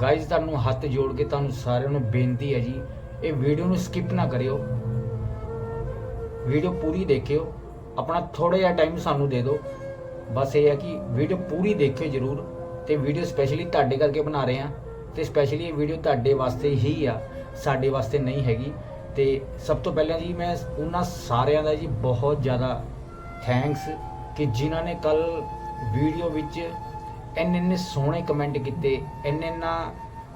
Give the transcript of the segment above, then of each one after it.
Guys ਤੁਹਾਨੂੰ ਹੱਥ ਜੋੜ ਕੇ ਤੁਹਾਨੂੰ ਸਾਰਿਆਂ ਨੂੰ ਬੇਨਤੀ ਹੈ ਜੀ, ਇਹ ਵੀਡੀਓ ਨੂੰ ਸਕਿਪ ਨਾ ਕਰਿਓ। ਵੀਡੀਓ ਪੂਰੀ ਦੇਖਿਓ। ਆਪਣਾ ਥੋੜਾ ਜਿਹਾ ਟਾਈਮ ਸਾਨੂੰ ਦੇ ਦਿਓ। ਬਸ ਇਹ ਹੈ ਕਿ ਵੀਡੀਓ ਪੂਰੀ ਦੇਖਿਓ ਜਰੂਰ ਤੇ ਵੀਡੀਓ ਸਪੈਸ਼ਲੀ ਤੁਹਾਡੇ ਕਰਕੇ ਬਣਾ ਰਹੇ ਆ ਤੇ ਸਪੈਸ਼ਲੀ ਇਹ ਵੀਡੀਓ ਤੁਹਾਡੇ ਵਾਸਤੇ ਹੀ ਆ, ਸਾਡੇ ਵਾਸਤੇ ਨਹੀਂ ਹੈਗੀ। ਤੇ ਸਭ ਤੋਂ ਪਹਿਲਾਂ ਜੀ ਮੈਂ ਉਹਨਾਂ ਸਾਰਿਆਂ ਦਾ ਜੀ ਬਹੁਤ ਜ਼ਿਆਦਾ ਥੈਂਕਸ ਕਿ ਜਿਨ੍ਹਾਂ ਨੇ ਕੱਲ ਵੀਡੀਓ ਵਿੱਚ ਇੰਨੇ ਇੰਨੇ ਸੋਹਣੇ ਕਮੈਂਟ ਕੀਤੇ, ਇੰਨੇ ਇੰਨਾ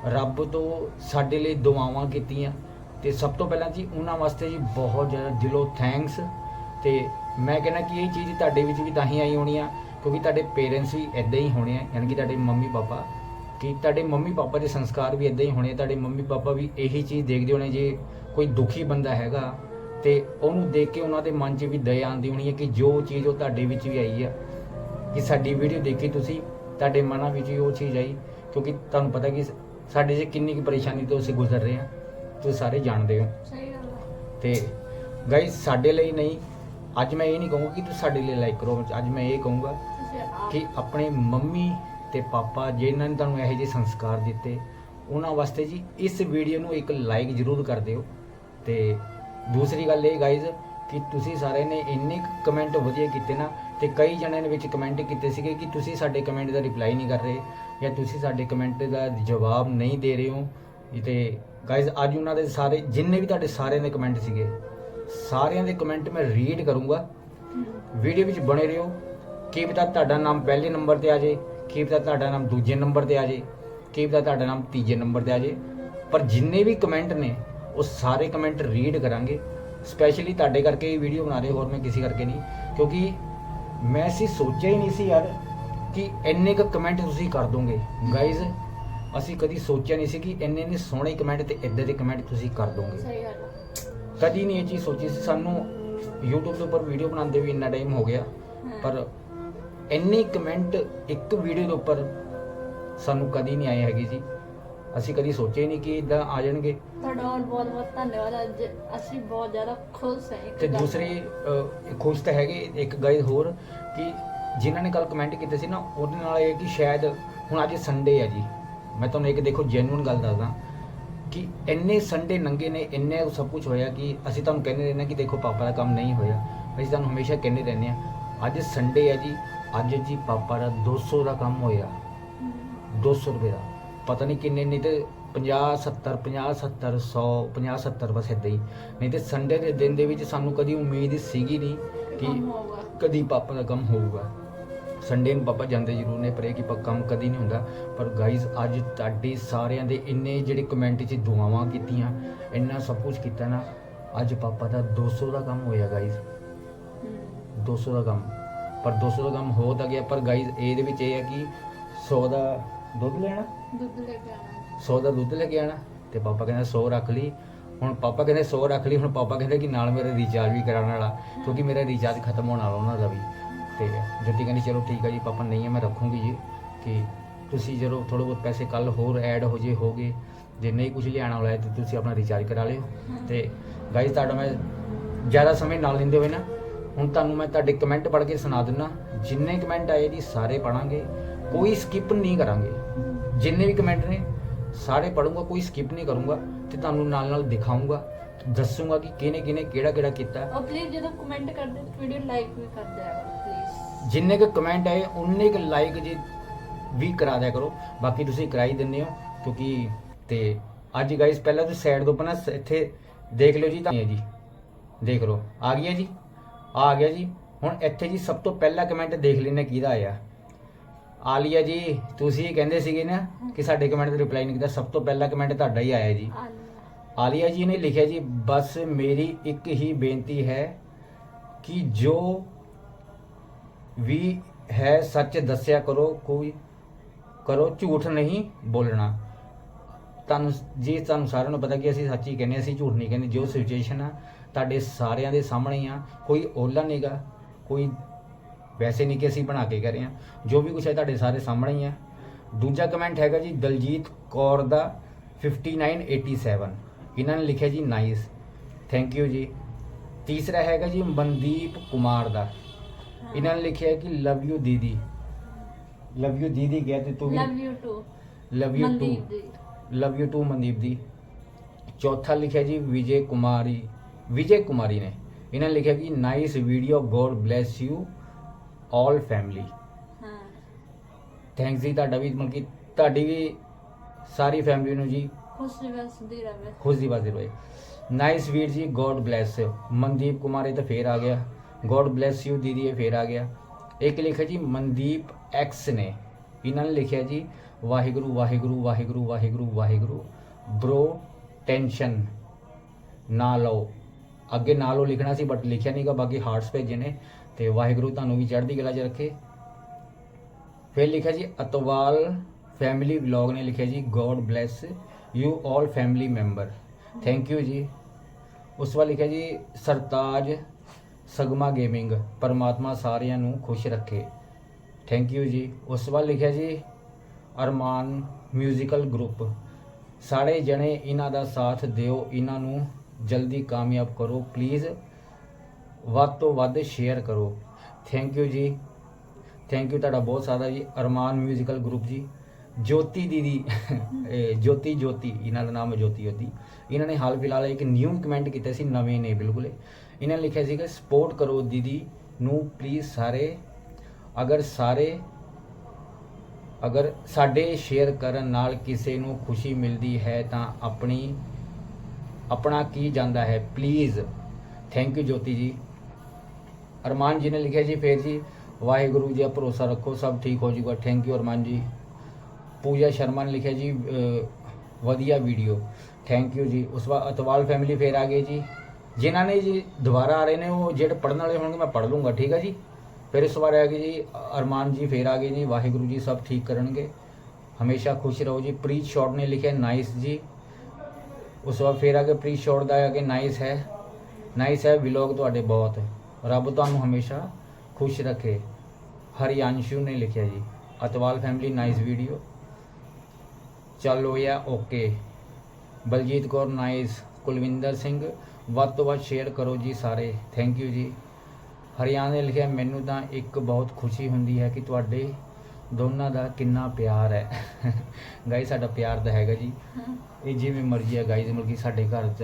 ਰੱਬ ਤੋਂ ਸਾਡੇ ਲਈ ਦੁਆਵਾਂ ਕੀਤੀਆਂ ਤੇ ਸਭ ਤੋਂ ਪਹਿਲਾਂ ਜੀ ਉਹਨਾਂ ਵਾਸਤੇ ਜੀ ਬਹੁਤ ਜ਼ਿਆਦਾ ਦਿਲੋਂ ਥੈਂਕਸ ਤੇ ਮੈਂ ਕਹਿੰਦਾ ਕਿ ਇਹ ਚੀਜ਼ ਤੁਹਾਡੇ ਵਿੱਚ ਵੀ ਤਾਂ ਹੀ ਆਈ ਹੋਣੀ ਆ, ਕਿਉਂਕਿ ਤੁਹਾਡੇ ਪੇਰੈਂਟਸ ਵੀ ਇਦਾਂ ਹੀ ਹੋਣੇ ਆ, ਯਾਨੀ ਕਿ ਤੁਹਾਡੇ ਮੰਮੀ ਪਾਪਾ, ਕਿ ਤੁਹਾਡੇ ਮੰਮੀ ਪਾਪਾ ਦੇ ਸੰਸਕਾਰ ਵੀ ਇਦਾਂ ਹੀ ਹੋਣੇ ਤੁਹਾਡੇ ਮੰਮੀ ਪਾਪਾ ਵੀ ਇਹੀ ਚੀਜ਼ ਦੇਖਦੇ ਹੋਣੇ ਜੇ ਕੋਈ ਦੁਖੀ ਬੰਦਾ ਹੈਗਾ ਤੇ ਉਹਨੂੰ ਦੇਖ ਕੇ ਉਹਨਾਂ ਦੇ ਮਨ 'ਚ ਵੀ ਦਇਆ ਆਉਂਦੀ ਹੋਣੀ ਹੈ ਕਿ ਜੋ ਚੀਜ਼ ਉਹ ਤੁਹਾਡੇ ਵਿੱਚ ਵੀ ਆਈ ਆ, ਕਿ ਸਾਡੀ ਵੀਡੀਓ ਦੇਖੀ ਤੁਸੀਂ ਤੁਹਾਡੇ ਮਨਾਂ ਵਿੱਚ ਵੀ ਉਹ ਚੀਜ਼ ਆਈ ਕਿਉਂਕਿ ਤੁਹਾਨੂੰ ਪਤਾ ਕਿ ਸਾਡੇ 'ਚ ਕਿੰਨੀ ਕੁ ਪਰੇਸ਼ਾਨੀ ਤੋਂ ਅਸੀਂ ਗੁਜ਼ਰ ਰਹੇ ਹਾਂ ਤੁਸੀਂ ਸਾਰੇ ਜਾਣਦੇ ਹੋ। ਸਹੀ ਗੱਲ ਤੇ ਗਾਇਸ ਸਾਡੇ ਲਈ ਨਹੀਂ ਅੱਜ ਮੈਂ ਇਹ ਨਹੀਂ ਕਹੂੰਗਾ ਕਿ ਤੁਸੀਂ ਸਾਡੇ ਲਈ ਲਾਈਕ ਕਰੋ ਅੱਜ ਮੈਂ ਇਹ ਕਹੂੰਗਾ ਕਿ ਆਪਣੇ ਮੰਮੀ ਤੇ ਪਾਪਾ ਜਿਨ੍ਹਾਂ ਨੇ ਤੁਹਾਨੂੰ ਇਹੋ ਜਿਹੇ ਸੰਸਕਾਰ ਦਿੱਤੇ ਉਹਨਾਂ ਵਾਸਤੇ ਜੀ ਇਸ ਵੀਡੀਓ ਨੂੰ ਇੱਕ ਲਾਈਕ ਜ਼ਰੂਰ ਕਰ ਦਿਓ। ਤੇ ਦੂਸਰੀ ਗੱਲ ਇਹ ਗਾਇਜ਼ ਕਿ ਤੁਸੀਂ ਸਾਰਿਆਂ ਨੇ ਇੰਨੇ ਕਮੈਂਟ ਵਧੀਆ ਕੀਤੇ ਨਾ ਤੇ ਕਈ ਜਣਿਆਂ ਨੇ ਵਿੱਚ ਕਮੈਂਟ ਕੀਤੇ ਸੀਗੇ ਕਿ ਤੁਸੀਂ ਸਾਡੇ ਕਮੈਂਟ ਦਾ ਰਿਪਲਾਈ ਨਹੀਂ ਕਰ ਰਹੇ ਜਾਂ ਤੁਸੀਂ ਸਾਡੇ ਕਮੈਂਟ ਦਾ ਜਵਾਬ ਨਹੀਂ ਦੇ ਰਹੇ ਹੋ। ਤੇ ਗਾਇਜ਼ ਅੱਜ ਉਹਨਾਂ ਦੇ ਸਾਰੇ, ਜਿੰਨੇ ਵੀ ਤੁਹਾਡੇ ਸਾਰਿਆਂ ਦੇ ਕਮੈਂਟ ਸੀਗੇ, ਸਾਰਿਆਂ ਦੇ ਕਮੈਂਟ ਮੈਂ ਰੀਡ ਕਰੂੰਗਾ। ਵੀਡੀਓ ਵਿੱਚ ਬਣੇ ਰਹੋ। ਕੀ ਪਤਾ ਤੁਹਾਡਾ ਨਾਮ ਪਹਿਲੇ ਨੰਬਰ ਤੇ ਆ ਜਾਏ। ਕੀ ਪਤਾ ਤੁਹਾਡਾ ਨਾਮ ਦੂਜੇ ਨੰਬਰ ਤੇ ਆ ਜਾਏ। ਕੀ ਪਤਾ ਤੁਹਾਡਾ ਨਾਮ ਤੀਜੇ ਨੰਬਰ ਤੇ ਆ ਜਾਏ। ਪਰ ਜਿੰਨੇ ਵੀ ਕਮੈਂਟ ਨੇ, ਉਹ ਸਾਰੇ ਕਮੈਂਟ ਰੀਡ ਕਰਾਂਗੇ। ਸਪੈਸ਼ਲੀ ਤੁਹਾਡੇ ਕਰਕੇ ਇਹ ਵੀਡੀਓ ਬਣਾ ਰਹੇ, ਹੋਰ ਮੈਂ ਕਿਸੇ ਕਰਕੇ ਨਹੀਂ। ਕਿਉਂਕਿ ਮੈਂ ਸੀ ਸੋਚਿਆ ਹੀ ਨਹੀਂ ਸੀ ਯਾਰ ਕਿ ਇੰਨੇ ਕ ਕਮੈਂਟ ਤੁਸੀਂ ਕਰ ਦੋਗੇ। ਗਾਇਜ਼ ਅਸੀਂ ਕਦੀ ਸੋਚਿਆ ਨਹੀਂ ਸੀ ਕਿ ਇੰਨੇ ਇੰਨੇ ਸੋਹਣੇ ਕਮੈਂਟ ਤੇ ਇਦਾਂ ਦੇ ਕਮੈਂਟ ਤੁਸੀਂ ਕਰ ਦੋਗੇ। ਸਹੀ ਗੱਲ ਆ। ਕਦੀ ਨਹੀਂ ਇਹ ਚੀਜ਼ ਸੋਚੀ ਸੀ। ਸਾਨੂੰ YouTube ਦੇ ਉੱਪਰ ਵੀਡੀਓ ਬਣਾਉਂਦੇ ਵੀ ਇੰਨਾ ਟਾਈਮ ਹੋ ਗਿਆ। ਹਾਂ। ਪਰ ਇੰਨੇ ਕਮੈਂਟ ਇੱਕ ਵੀਡੀਓ ਦੇ ਉੱਪਰ ਸਾਨੂੰ ਕਦੀ ਨਹੀਂ ਆਏ ਹੈਗੇ ਜੀ ਅਸੀਂ ਕਦੀ ਸੋਚਿਆ ਹੀ ਨਹੀਂ ਕਿ ਇਦਾਂ ਆ ਜਾਣਗੇ। ਤੁਹਾਡਾ ਹੋਰ ਬਹੁਤ ਬਹੁਤ ਧੰਨਵਾਦ ਅੱਜ ਅਸੀਂ ਬਹੁਤ ਜ਼ਿਆਦਾ ਖੁਸ਼ ਹਾਂ ਇੱਕ ਤੇ ਗੱਲ ਦੂਸਰੀ ਅਹ, ਖੁਸ਼ ਤਾਂ ਹੈਗੇ ਇੱਕ ਗਾਇਜ਼ ਹੋਰ ਕਿ ਜਿਨ੍ਹਾਂ ਨੇ ਕੱਲ ਕਮੈਂਟ ਕੀਤੇ ਸੀ ਨਾ ਉਹਦੇ ਨਾਲ ਇਹ ਕਿ ਸ਼ਾਇਦ ਹੁਣ ਅੱਜ ਸੰਡੇ ਹੈ ਜੀ। ਮੈਂ ਤੁਹਾਨੂੰ ਇੱਕ ਦੇਖੋ ਜੈਨੂਇਨ ਗੱਲ ਦੱਸਦਾ ਕਿ ਇੰਨੇ ਸੰਡੇ ਨੰਗੇ ਨੇ ਇੰਨੇ ਸਭ ਕੁਝ ਹੋਇਆ ਕਿ ਅਸੀਂ ਤੁਹਾਨੂੰ ਕਹਿੰਦੇ ਰਹਿੰਦੇ ਕਿ ਦੇਖੋ ਪਾਪਾ ਦਾ ਕੰਮ ਨਹੀਂ ਹੋਇਆ। ਅਸੀਂ ਤੁਹਾਨੂੰ ਹਮੇਸ਼ਾ ਕਹਿੰਦੇ ਰਹਿੰਦੇ ਹਾਂ ਅੱਜ ਸੰਡੇ ਹੈ ਜੀ ਅੱਜ ਜੀ ਪਾਪਾ ਦਾ 200 ਦਾ ਕੰਮ ਹੋਇਆ। 200 ਰੁਪਏ ਦਾ। ਪਤਾ ਨਹੀਂ ਕਿੰਨੇ ਨਹੀਂ ਤੇ 50 70 50 70 100 50 70 ਬਸ ਇਦਾਂ ਹੀ। ਨਹੀਂ ਤੇ ਸੰਡੇ ਦੇ ਦਿਨ ਦੇ ਵਿੱਚ ਸਾਨੂੰ ਕਦੀ ਉਮੀਦ ਸੀਗੀ ਨਹੀਂ ਕਿ ਕਦੀ ਪਾਪਾ ਦਾ ਕੰਮ ਹੋਊਗਾ। ਸੰਡੇ ਨੂੰ ਪਾਪਾ ਜਾਂਦੇ ਜ਼ਰੂਰ ਨੇ ਪਰ ਇਹ ਕਿ ਪ- ਕੰਮ ਕਦੀ ਨਹੀਂ ਹੁੰਦਾ। ਪਰ ਗਾਈਜ਼ ਅੱਜ ਤੁਹਾਡੇ ਸਾਰਿਆਂ ਦੇ ਇੰਨੇ ਜਿਹੜੇ ਕਮੈਂਟ 'ਚ ਦੁਆਵਾਂ ਕੀਤੀਆਂ ਇੰਨਾ ਸਭ ਕੁਝ ਕੀਤਾ ਨਾ ਅੱਜ ਪਾਪਾ ਦਾ 200 ਦਾ ਕੰਮ ਹੋਇਆ ਗਾਈਜ਼ ਹਮ। 200 ਦਾ ਕੰਮ। ਪਰ 200 ਦਾ ਕੰਮ ਹੋ ਤਾਂ ਗਿਆ ਪਰ ਗਾਈਜ਼ ਇਹਦੇ ਵਿੱਚ ਇਹ ਹੈ ਕਿ 100 ਦਾ ਦੁੱਧ ਲੈਣਾ। ਦੁੱਧ ਲੈ ਕੇ ਆਣਾ 100 ਦਾ ਦੁੱਧ ਲੈ ਕੇ ਆਣਾ ਤੇ ਪਾਪਾ ਕਹਿੰਦਾ 100 ਰੱਖ ਲਈ। ਹੁਣ ਪਾਪਾ ਕਹਿੰਦੇ 100 ਰੱਖ ਲਈ, ਹੁਣ ਪਾਪਾ ਕਹਿੰਦੇ ਕਿ ਨਾਲ ਮੇਰਾ ਰੀਚਾਰਜ ਵੀ ਕਰਾਉਣ ਵਾਲਾ। ਕਿਉਂਕਿ ਮੇਰਾ ਰੀਚਾਰਜ ਖਤਮ ਹੋਣ ਵਾਲਾ ਉਹਨਾਂ ਦਾ ਵੀ। ਤੇ ਜੋਤੀ ਕਹਿੰਦੀ, ਚਲੋ ਠੀਕ ਆ ਜੀ, ਪਾਪਾ ਨਹੀਂ ਹੈ ਮੈਂ ਰੱਖੂੰਗੀ ਜੀ। ਕਿ ਤੁਸੀਂ ਜਦੋਂ ਥੋੜੇ ਬਹੁਤ ਪੈਸੇ ਕੱਲ ਹੋਰ ਐਡ ਹੋ ਜੇ ਹੋਗੇ ਜੇ ਨਹੀਂ ਕੁਝ ਲਿਆਉਣਾ ਹੋਇਆ ਤੇ ਤੁਸੀਂ ਆਪਣਾ ਰੀਚਾਰਜ ਕਰਾ ਲਿਓ। ਤੇ ਗਾਈਜ਼ ਤੁਹਾਡਾ ਮੈਂ ਜ਼ਿਆਦਾ ਸਮੇਂ ਨਾਲ ਲੈਂਦੇ ਹੋਏ ਨਾ, ਹੁਣ ਤੁਹਾਨੂੰ ਮੈਂ ਤੁਹਾਡੇ ਕਮੈਂਟ ਪੜ੍ਹ ਕੇ ਸੁਣਾ ਦਿੰਦਾ ਜਿੰਨੇ ਕਮੈਂਟ ਆਏ ਜੀ, ਸਾਰੇ ਪੜਾਂਗੇ ਕੋਈ ਸਕਿਪ ਨਹੀਂ ਕਰਾਂਗੇ। ਜਿੰਨੇ ਵੀ ਕਮੈਂਟ ਨੇ ਸਾਰੇ ਪੜੂੰਗਾ ਕੋਈ ਸਕਿਪ ਨਹੀਂ ਕਰੂੰਗਾ ਤੇ ਤੁਹਾਨੂੰ ਨਾਲ ਨਾਲ ਦਿਖਾਉਂਗਾ ਦੱਸੂਗਾ ਕਿ ਕਿਹਨੇ ਕਿਹਨੇ ਕਿਹੜਾ ਕਿਹੜਾ ਕੀਤਾ। ਔਰ ਪਲੀਜ਼ ਜਦੋਂ ਕਮੈਂਟ ਕਰਦੇ ਵੀਡੀਓ ਲਾਈਕ ਵੀ ਕਰ ਦਿਆ ਕਰੋ ਪਲੀਜ਼ ਜਿੰਨੇ ਕੁ ਕਮੈਂਟ ਆਏ ਉਨੇ ਕੁ ਲਾਈਕ ਜੀ ਵੀ ਕਰਾ ਦਿਆ ਕਰੋ। ਬਾਕੀ ਤੁਸੀਂ ਕਰਾ ਹੀ ਦਿੰਦੇ ਹੋ ਕਿਉਂਕਿ ਤੇ ਅੱਜ ਗਾਇਸ ਪਹਿਲਾਂ ਤੁਸੀਂ ਸਾਈਡ ਤੋਂ ਸ- ਇੱਥੇ ਦੇਖ ਲਿਓ ਜੀ ਤਾਂ ਜੀ। ਦੇਖ ਲਓ ਆ ਗਿਆ ਜੀ ਆ ਗਿਆ ਜੀ। ਹੁਣ ਇੱਥੇ ਜੀ ਸਭ ਤੋਂ ਪਹਿਲਾ ਕਮੈਂਟ ਦੇਖ ਲੈਣਾ ਕਿਹਦਾ ਆਇਆ। ਆਲੀਆ ਜੀ ਤੁਸੀਂ ਕਹਿੰਦੇ ਸੀਗੇ ਨਾ ਕਿ ਸਾਡੇ ਕਮੈਂਟ ਤੇ ਰਿਪਲਾਈ ਨਹੀਂ ਕੀਤਾ। ਸਭ ਤੋਂ ਪਹਿਲਾ ਕਮੈਂਟ ਤੁਹਾਡਾ ਹੀ ਆਇਆ ਜੀ। ਆਲੂ ਆਲੀਆ ਜੀ ਨੇ ਲਿਖਿਆ ਜੀ ਬਸ ਮੇਰੀ ਇੱਕ ਹੀ ਬੇਨਤੀ ਹੈ ਕਿ ਜੋ ਵੀ ਹੈ ਸੱਚ ਦੱਸਿਆ ਕਰੋ ਕੋਈ ਕਰੋ ਝੂਠ ਨਹੀਂ ਬੋਲਣਾ। ਤੁਹਾਨੂੰ ਜੀ ਤੁਹਾਨੂੰ ਸਾਰਿਆਂ ਨੂੰ ਪਤਾ ਕਿ ਅਸੀਂ ਸੱਚ ਹੀ ਕਹਿੰਦੇ ਅਸੀਂ ਝੂਠ ਨਹੀਂ ਕਹਿੰਦੇ। ਜੋ ਸਿਚੁਏਸ਼ਨ ਆ ਤੁਹਾਡੇ ਸਾਰਿਆਂ ਦੇ ਸਾਹਮਣੇ ਆ। ਕੋਈ ਓਲਾ ਨਹੀਂਗਾ ਕੋਈ ਵੈਸੇ ਨਹੀਂ ਕਿ ਅਸੀਂ ਬਣਾ ਕੇ ਕਰ ਰਹੇ ਹਾਂ। ਜੋ ਵੀ ਕੁਝ ਹੈ ਤੁਹਾਡੇ ਸਾਰੇ ਸਾਹਮਣੇ ਹੀ ਆ ਦੂਜਾ ਕਮੈਂਟ ਹੈਗਾ ਜੀ ਦਲਜੀਤ ਕੌਰ ਦਾ 5987 ਇਹਨਾਂ ਨੇ ਲਿਖਿਆ ਜੀ ਨਾਈਸ ਥੈਂਕ ਯੂ ਜੀ। ਤੀਸਰਾ ਹੈਗਾ ਜੀ ਮਨਦੀਪ ਕੁਮਾਰ ਦਾ। ਇਹਨਾਂ ਨੇ ਲਿਖਿਆ ਕਿ ਲਵ ਯੂ ਦੀਦੀ। ਲਵ ਯੂ ਦੀਦੀ ਗਿਆ ਤੇ ਤੂੰ ਵੀ। Love you too love you too love you too Mandeep ਦੀ। ਚੌਥਾ ਲਿਖਿਆ ਜੀ ਵਿਜੇ ਕੁਮਾਰੀ। ਵਿਜੇ ਕੁਮਾਰੀ ਨੇ। ਇਹਨਾਂ ਨੇ ਲਿਖਿਆ ਕਿ nice video God bless you all family ਹਾਂ। ਥੈਂਕਸ ਜੀ ਤੁਹਾਡਾ ਵੀ ਮਤਲਬ ਕਿ ਤੁਹਾਡੀ ਵੀ ਸਾਰੀ ਫੈਮਿਲੀ ਨੂੰ ਜੀ ਖੁਸ਼ ਵਸਦੀ ਰਵੇ ਖੁਸ਼ ਦੀ ਬਾਜ਼ੀ ਨਾਈਸ ਵੀਰ ਜੀ ਗੋਡ ਬlesਸ ਮਨਦੀਪ ਕੁਮਾਰ ਇਹ ਤਾਂ ਫੇਰ ਆ ਗਿਆ। ਗੋਡ ਬlesਸ ਯੂ ਦੀਦੀ ਇਹ ਫੇਰ ਆ ਗਿਆ। ਇੱਕ ਲਿਖਿਆ ਜੀ ਮਨਦੀਪ ਐਕਸ ਨੇ। ਇਹਨਾਂ ਨੇ ਲਿਖਿਆ ਜੀ ਵਾਹਿਗੁਰੂ ਵਾਹਿਗੁਰੂ ਵਾਹਿਗੁਰੂ ਵਾਹਿਗੁਰੂ ਵਾਹਿਗੁਰੂ। ਬ੍ਰੋ ਟੈਨਸ਼ਨ ਨਾ ਲਓ। ਅੱਗੇ ਨਾ ਲਓ ਲਿਖਣਾ ਸੀ ਬਟ ਲਿਖਿਆ ਨਹੀਂਗਾ ਬਾਕੀ ਹਾਰਟਸ ਭੇਜੇ ਨੇ। ਤੇ ਵਾਹਿਗੁਰੂ ਤੁਹਾਨੂੰ ਵੀ ਚੜ੍ਹਦੀ ਕਲਾ 'ਚ ਰੱਖੇ। ਫਿਰ ਲਿਖਿਆ ਜੀ, ਅਤਵਾਲ ਫੈਮਿਲੀ ਵਲੌਗ ਨੇ ਲਿਖਿਆ ਜੀ God bless you all family member thank you ਜੀ। ਉਸ ਵਾਰ ਲਿਖਿਆ ਜੀ, ਸਰਤਾਜ ਸਗਮਾ ਗੇਮਿੰਗ ਪਰਮਾਤਮਾ ਸਾਰਿਆਂ ਨੂੰ ਖੁਸ਼ ਰੱਖੇ। ਥੈਂਕ ਯੂ ਜੀ। ਉਸ ਵਾਰ ਲਿਖਿਆ ਜੀ, ਅਰਮਾਨ ਮਿਊਜ਼ੀਕਲ ਗਰੁੱਪ ਸਾਰੇ ਜਣੇ ਇਹਨਾਂ ਦਾ ਸਾਥ ਦਿਓ, ਇਹਨਾਂ ਨੂੰ ਜਲਦੀ ਕਾਮਯਾਬ ਕਰੋ ਪਲੀਜ਼ ਵੱਧ ਤੋਂ ਵੱਧ ਸ਼ੇਅਰ ਕਰੋ। ਥੈਂਕ ਯੂ ਜੀ। ਥੈਂਕ ਯੂ ਤੁਹਾਡਾ ਬਹੁਤ ਸਾਰਾ ਜੀ। ਅਰਮਾਨ ਮਿਊਜ਼ੀਕਲ ਗਰੁੱਪ ਜੀ। ਜੋਤੀ ਦੀਦੀ ਜੋਤੀ ਜੋਤੀ, ਇਹਨਾਂ ਦਾ ਨਾਮ ਹੈ ਜੋਤੀ ਜੋਤੀ। ਇਹਨਾਂ ਨੇ ਹਾਲ ਫਿਲਹਾਲ ਇੱਕ ਨਿਊ ਕਮੈਂਟ ਕੀਤਾ ਸੀ, ਨਵੇਂ ਨੇ ਬਿਲਕੁਲ। ਇਹਨਾਂ ਨੇ ਲਿਖਿਆ ਸੀ ਕਿ ਸਪੋਰਟ ਕਰੋ ਦੀਦੀ ਨੂੰ ਪਲੀਜ਼ ਸਾਰੇ। ਅਗਰ ਸਾਰੇ, ਅਗਰ ਸਾਡੇ ਸ਼ੇਅਰ ਕਰਨ ਨਾਲ ਕਿਸੇ ਨੂੰ ਖੁਸ਼ੀ ਮਿਲਦੀ ਹੈ ਤਾਂ ਆਪਣੀ, ਆਪਣਾ ਕੀ ਜਾਂਦਾ ਹੈ? ਪਲੀਜ਼ ਥੈਂਕ ਯੂ ਜੋਤੀ ਜੀ। ਅਰਮਾਨ ਜੀ ਨੇ ਲਿਖਿਆ ਜੀ, ਫੇਰ ਜੀ, ਵਾਹਿਗੁਰੂ ਜੀ ਦਾ ਭਰੋਸਾ ਰੱਖੋ, ਸਭ ਠੀਕ ਹੋ ਜਾਊਗਾ ਥੈਂਕ ਯੂ ਅਰਮਾਨ ਜੀ। ਪੂਜਾ ਸ਼ਰਮਾ ਨੇ ਲਿਖਿਆ ਜੀ ਵਧੀਆ ਵੀਡੀਓ ਥੈਂਕ ਯੂ ਜੀ। ਉਸ ਵਾਰ ਅਤਵਾਲ ਫੈਮਿਲੀ ਫੇਰ ਆ ਗਏ ਜੀ। ਜਿਨ੍ਹਾਂ ਨੇ ਜੀ ਦੁਬਾਰਾ ਆ ਰਹੇ ਨੇ, ਉਹ ਜਿਹੜੇ ਪੜਨ ਵਾਲੇ ਹੋਣਗੇ, ਮੈਂ ਪੜ ਲੂੰਗਾ ਠੀਕ ਹੈ ਜੀ? ਫਿਰ ਇਸ ਵਾਰ ਆ ਗਏ ਜੀ ਅਰਮਾਨ ਜੀ ਫੇਰ ਆ ਗਏ ਜੀ, ਵਾਹਿਗੁਰੂ ਜੀ ਸਭ ਠੀਕ ਕਰਨਗੇ। ਹਮੇਸ਼ਾ ਖੁਸ਼ ਰਹੋ ਜੀ। ਪ੍ਰੀਤ ਸ਼ਾਰਟ ਨੇ ਲਿਖਿਆ ਨਾਈਸ ਜੀ। ਉਸ ਵਾਰ ਫੇਰ ਆ ਕੇ ਪ੍ਰੀਤ ਸ਼ਾਰਟ ਦਾ ਆ ਕੇ ਨਾਈਸ ਹੈ। ਨਾਈਸ ਹੈ ਵਲੌਗ ਤੁਹਾਡੇ ਬਹੁਤ। ਰੱਬ ਤੁਹਾਨੂੰ ਹਮੇਸ਼ਾ ਖੁਸ਼ ਰੱਖੇ। ਹਰਿਆਂਸ਼ੂ ਨੇ ਲਿਖਿਆ ਜੀ। ਅਤਵਾਲ ਫੈਮਿਲੀ ਨਾਈਸ ਵੀਡੀਓ ਚਲੋ ਯਾ ਓਕੇ ਬਲਜੀਤ ਕੌਰ ਨਾਈਸ ਕੁਲਵਿੰਦਰ ਸਿੰਘ, ਵੱਧ ਤੋਂ ਵੱਧ ਸ਼ੇਅਰ ਕਰੋ ਜੀ ਸਾਰੇ। ਥੈਂਕ ਯੂ ਜੀ। ਹਰਿਆਣਾ ਨੇ ਲਿਖਿਆ, ਮੈਨੂੰ ਤਾਂ ਇੱਕ ਬਹੁਤ ਖੁਸ਼ੀ ਹੁੰਦੀ ਹੈ ਕਿ ਤੁਹਾਡੇ ਦੋਨਾਂ ਦਾ ਕਿੰਨਾ ਪਿਆਰ ਹੈ। ਗਾਈ ਸਾਡਾ ਪਿਆਰ ਤਾਂ ਹੈਗਾ ਜੀ। ਇਹ ਜਿਵੇਂ ਮਰਜ਼ੀ ਹੈ ਗਾਈਜ਼ ਮਤਲਬ ਕਿ ਸਾਡੇ ਘਰ ਚ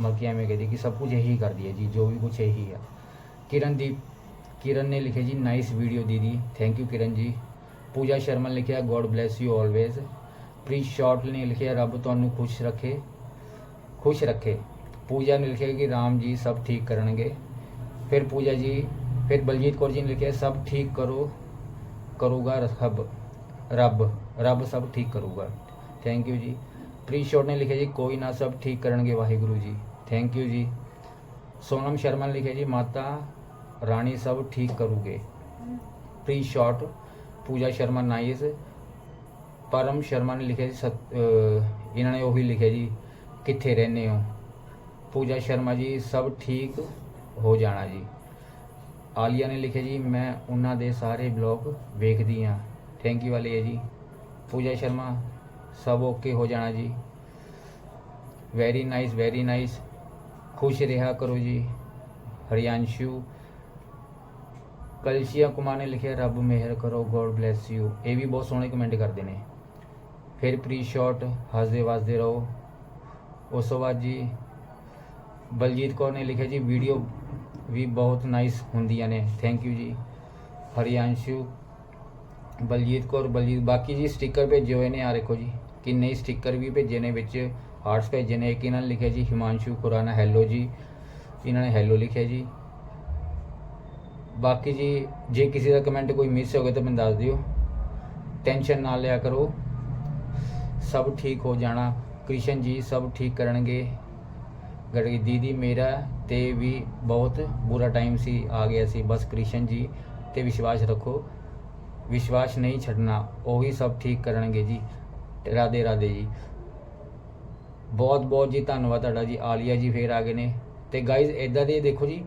ਮਤਲਬ ਕਿ ਐਵੇਂ ਕਹਦੇ ਕਿ ਸਭ ਕੁਝ ਇਹੀ ਕਰਦੀ ਹੈ ਜੀ, ਜੋ ਵੀ ਕੁਝ ਇਹੀ ਹੈ ਕਿਰਨਦੀਪ ਕਿਰਨ ਨੇ ਲਿਖਿਆ ਜੀ ਨਾਈਸ ਵੀਡੀਓ ਦੀਦੀ। Thank you Kiran ji. ਪੂਜਾ ਸ਼ਰਮਾ ਨੇ ਲਿਖਿਆ God bless you always Preet short ਨੇ ਲਿਖਿਆ, ਰੱਬ ਤੁਹਾਨੂੰ ਖੁਸ਼ ਰੱਖੇ। ਖੁਸ਼ ਰੱਖੇ। ਪੂਜਾ ਨੇ ਲਿਖਿਆ ਕਿ ਰਾਮ ਜੀ ਸਭ ਠੀਕ ਕਰਨਗੇ। ਫਿਰ ਪੂਜਾ ਜੀ, ਫਿਰ ਬਲਜੀਤ ਕੌਰ ਜੀ ਨੇ ਲਿਖਿਆ, ਸਭ ਠੀਕ ਕਰੋ, ਕਰੂਗਾ ਰੱਬ। ਰੱਬ ਰੱਬ ਸਭ ਠੀਕ ਕਰੂਗਾ। ਥੈਂਕ ਯੂ ਜੀ। ਪ੍ਰੀਤ ਸ਼ੋਟ ਨੇ ਲਿਖਿਆ ਜੀ, ਕੋਈ ਨਾ ਸਭ ਠੀਕ ਕਰਨਗੇ ਵਾਹਿਗੁਰੂ ਜੀ। ਥੈਂਕ ਯੂ ਜੀ। ਸੋਨਮ ਸ਼ਰਮਾ ਨੇ ਲਿਖਿਆ ਜੀ, ਮਾਤਾ ਰਾਣੀ ਸਭ ਠੀਕ ਕਰੂਗੇ। ਪ੍ਰੀ ਸ਼ਾਰਟ ਪੂਜਾ ਸ਼ਰਮਾ ਨਾਈਸ, ਪਰਮ ਸ਼ਰਮਾ ਨੇ ਲਿਖਿਆ ਜੀ, ਸਤ- ਅਹ, ਇਹਨਾਂ ਨੇ ਉਹੀ ਲਿਖਿਆ ਜੀ, ਕਿੱਥੇ ਰਹਿੰਦੇ ਹੋ? ਪੂਜਾ ਸ਼ਰਮਾ ਜੀ, ਸਭ ਠੀਕ ਹੋ ਜਾਣਾ ਜੀ। ਆਲੀਆ ਨੇ ਲਿਖਿਆ ਜੀ, ਮੈਂ ਉਹਨਾਂ ਦੇ ਸਾਰੇ ਬਲੌਗ ਵੇਖਦੀ ਹਾਂ। ਥੈਂਕ ਯੂ ਵਾਲੇ ਹੈ ਜੀ। ਪੂਜਾ ਸ਼ਰਮਾ, ਸਭ ਓਕੇ ਹੋ ਜਾਣਾ ਜੀ। ਵੈਰੀ ਨਾਈਸ ਵੈਰੀ ਨਾਈਸ ਖੁਸ਼ ਰਿਹਾ ਕਰੋ ਜੀ। ਹਰਿਆਂਸ਼ੂ ਕਲਸ਼ੀਆ ਕੁਮਾਰ ਨੇ ਲਿਖਿਆ, ਰੱਬ ਮਿਹਰ ਕਰੋ ਗੋਡ ਬlesਸ ਯੂ ਇਹ ਵੀ ਬਹੁਤ ਸੋਹਣੇ ਕਮੈਂਟ ਕਰਦੇ ਨੇ। ਫਿਰ ਪ੍ਰੀ ਸ਼ਾਟ, ਹੱਸਦੇ ਵਸਦੇ ਰਹੋ। ਉਸ ਤੋਂ ਬਾਅਦ ਜੀ, ਬਲਜੀਤ ਕੌਰ ਨੇ ਲਿਖਿਆ ਜੀ, ਵੀਡੀਓ ਵੀ ਬਹੁਤ ਨਾਈਸ ਹੁੰਦੀਆਂ ਨੇ। ਥੈਂਕ ਯੂ ਜੀ। ਹਰਿਆਂਸ਼ੂ, ਬਲਜੀਤ ਕੌਰ, ਬਲਜੀਤ, ਬਾਕੀ ਜੀ ਸਟicker ਭੇਜੇ ਹੋਏ ਨੇ ਆ ਦੇਖੋ ਜੀ, ਕਿੰਨੇ ਹੀ ਸਟicker ਵੀ ਭੇਜੇ ਨੇ ਵਿੱਚ। ਹਾਰਟਸ ਭੇਜੇ ਨੇ, ਇੱਕ ਇਹਨਾਂ ਨੇ ਲਿਖਿਆ ਜੀ, ਹਿਮਾਂਸ਼ੂ ਖੁਰਾਨਾ ਹੈਲੋ ਜੀ। ਇਹਨਾਂ ਨੇ ਹੈਲੋ ਲਿਖਿਆ ਜੀ। ਬਾਕੀ ਜੀ, ਜੇ ਕਿਸੇ ਦਾ ਕਮੈਂਟ ਕੋਈ ਮਿਸ ਹੋ ਗਿਆ ਤਾਂ ਮੈਨੂੰ ਦੱਸ ਦਿਓ। ਟੈਨਸ਼ਨ ਨਾ ਲਿਆ ਕਰੋ। ਸਭ ਠੀਕ ਹੋ ਜਾਣਾ। ਕ੍ਰਿਸ਼ਨ ਜੀ ਸਭ ਠੀਕ ਕਰਨਗੇ। ਗੜਗੀ ਦੀਦੀ ਮੇਰਾ ਤੇ ਵੀ ਬਹੁਤ ਬੁਰਾ ਟਾਈਮ ਸੀ, ਆ ਗਿਆ ਸੀ। ਬਸ ਕ੍ਰਿਸ਼ਨ ਜੀ ਤੇ ਵਿਸ਼ਵਾਸ ਰੱਖੋ। ਵਿਸ਼ਵਾਸ ਨਹੀਂ ਛੱਡਣਾ, ਉਹ ਉਹੀ ਸਭ ਠੀਕ ਕਰਨਗੇ ਜੀ। ਰਾਦੇ ਰਾਦੇ ਜੀ। ਬਹੁਤ ਬਹੁਤ ਜੀ ਧੰਨਵਾਦ ਤੁਹਾਡਾ ਜੀ। ਆਲੀਆ ਜੀ ਫੇਰ ਆ ਗਏ ਨੇ। ਤੇ ਗਾਇਜ਼ ਇਦਾਂ ਦੇ ਦੇਖੋ ਜੀ,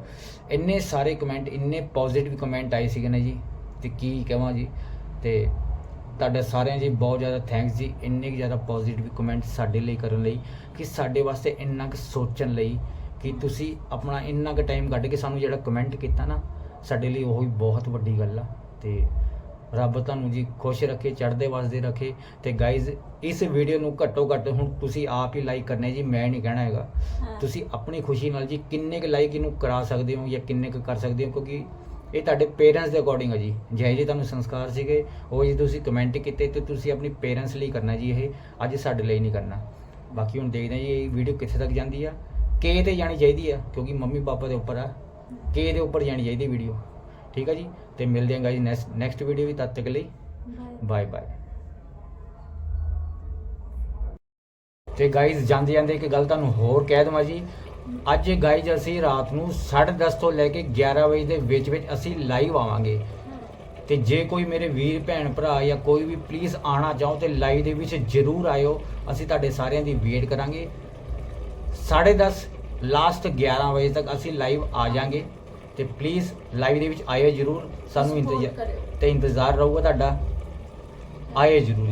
ਇੰਨੇ ਸਾਰੇ ਕਮੈਂਟ ਇੰਨੇ ਪੋਜ਼ਿਟਿਵ ਕਮੈਂਟ ਆਏ ਸੀਗੇ ਨੇ ਜੀ, ਤੇ ਕੀ ਕਹਾਂ ਜੀ, ਤੇ ਤੁਹਾਡਾ ਸਾਰਿਆਂ ਜੀ ਬਹੁਤ ਜ਼ਿਆਦਾ ਥੈਂਕਸ ਜੀ, ਇੰਨੇ ਕੁ ਜ਼ਿਆਦਾ ਪੋਜ਼ਿਟਿਵ ਕਮੈਂਟ ਸਾਡੇ ਲਈ ਕਰਨ ਲਈ, ਕਿ ਸਾਡੇ ਵਾਸਤੇ ਇੰਨਾ ਕੁ ਸੋਚਣ ਲਈ, ਕਿ ਤੁਸੀਂ ਆਪਣਾ ਇੰਨਾ ਕੁ ਟਾਈਮ ਕੱਢ ਕੇ ਸਾਨੂੰ ਜਿਹੜਾ ਕਮੈਂਟ ਕੀਤਾ ਨਾ, ਸਾਡੇ ਲਈ ਉਹ ਹੀ ਬਹੁਤ ਵੱਡੀ ਗੱਲ ਆ, ਤੇ ਰੱਬ ਤੁਹਾਨੂੰ ਜੀ ਖੁਸ਼ ਰੱਖੇ ਚੜ੍ਹਦੇ ਵਸਦੇ ਰੱਖੇ। ਤੇ ਗਾਇਜ਼ ਇਸ ਵੀਡੀਓ ਨੂੰ ਘੱਟੋ ਘੱਟ ਹੁਣ ਤੁਸੀਂ ਆਪ ਹੀ ਲਾਈਕ ਕਰਨੇ ਜੀ ਮੈਂ ਨਹੀਂ ਕਹਿਣਾ ਹੈਗਾ। ਤੁਸੀਂ ਆਪਣੀ ਖੁਸ਼ੀ ਨਾਲ ਜੀ ਕਿੰਨੇ ਕੁ ਲਾਈਕ ਇਹਨੂੰ ਕਰਾ ਸਕਦੇ ਹੋ ਜਾਂ ਕਿੰਨੇ ਕੁ ਕਰ ਸਕਦੇ ਹੋ ਕਿਉਂਕਿ ਇਹ ਤੁਹਾਡੇ ਪੇਰੈਂਟਸ ਦੇ ਅਕੋਰਡਿੰਗ ਹੈ ਜੀ। ਜਿਹੇ ਜਿਹੇ ਤੁਹਾਨੂੰ ਸੰਸਕਾਰ ਸੀਗੇ ਉਹ ਜੀ ਤੁਸੀਂ ਕਮੈਂਟ ਕੀਤੇ ਤੇ ਤੁਸੀਂ ਆਪਣੀ ਪੇਰੈਂਟਸ ਲਈ ਕਰਨਾ ਜੀ ਇਹ। ਅੱਜ ਸਾਡੇ ਲਈ ਨਹੀਂ ਕਰਨਾ। ਬਾਕੀ ਹੁਣ ਦੇਖਦੇ ਹਾਂ ਜੀ ਇਹ ਵੀਡੀਓ ਕਿੱਥੇ ਤੱਕ ਜਾਂਦੀ ਆ। ਕੇ ਤੇ ਜਾਣੀ ਚਾਹੀਦੀ ਆ ਕਿਉਂਕਿ ਮੰਮੀ ਪਾਪਾ ਦੇ ਉੱਪਰ ਆ। ਕੇ ਦੇ ਉੱਪਰ ਜਾਣੀ ਚਾਹੀਦੀ ਵੀਡੀਓ ਠੀਕ ਆ ਜੀ? ਤੇ ਮਿਲਦੇ ਹਾਂ ਗਾਇਜ਼ ਨੈਕਸਟ ਵੀਡੀਓ ਵੀ ਤਦ ਤੱਕ ਲਈ। ਬਾਏ ਬਾਏ ਬਾਏ ਤੇ ਗਾਇਜ਼ ਜਾਂਦੇ ਜਾਂਦੇ ਇੱਕ ਗੱਲ ਤੁਹਾਨੂੰ ਹੋਰ ਕਹਿ ਦਵਾਂ ਜੀ। ਅੱਜ ਗਾਇਜ਼ ਅਸੀਂ ਰਾਤ ਨੂੰ 10:30 ਤੋਂ ਲੈ ਕੇ 11 ਵਜੇ ਦੇ ਵਿੱਚ ਵਿੱਚ ਅਸੀਂ ਲਾਈਵ ਆਵਾਂਗੇ। ਤੇ ਜੇ ਕੋਈ ਮੇਰੇ ਵੀਰ ਭੈਣ ਭਰਾ ਜਾਂ ਕੋਈ ਵੀ ਪਲੀਜ਼ ਆਣਾ ਚਾਹੋ ਤੇ ਲਾਈਵ ਦੇ ਵਿੱਚ ਜਰੂਰ ਆਇਓ। ਅਸੀਂ ਤੁਹਾਡੇ ਸਾਰਿਆਂ ਦੀ ਵੇਟ ਕਰਾਂਗੇ। 10:30 ਲਾਸਟ 11 ਵਜੇ ਤੱਕ ਅਸੀਂ ਲਾਈਵ ਆ ਜਾਾਂਗੇ। ਤੇ ਪਲੀਜ਼ ਲਾਈਵ ਦੇ ਵਿੱਚ ਆਇਓ ਜਰੂਰ ਸਾਨੂੰ ਇੰਤਜ਼ਾਰ। ਤੇ ਇੰਤਜ਼ਾਰ ਰਹੂਗਾ ਤੁਹਾਡਾ ਆਏ ਜਰੂਰ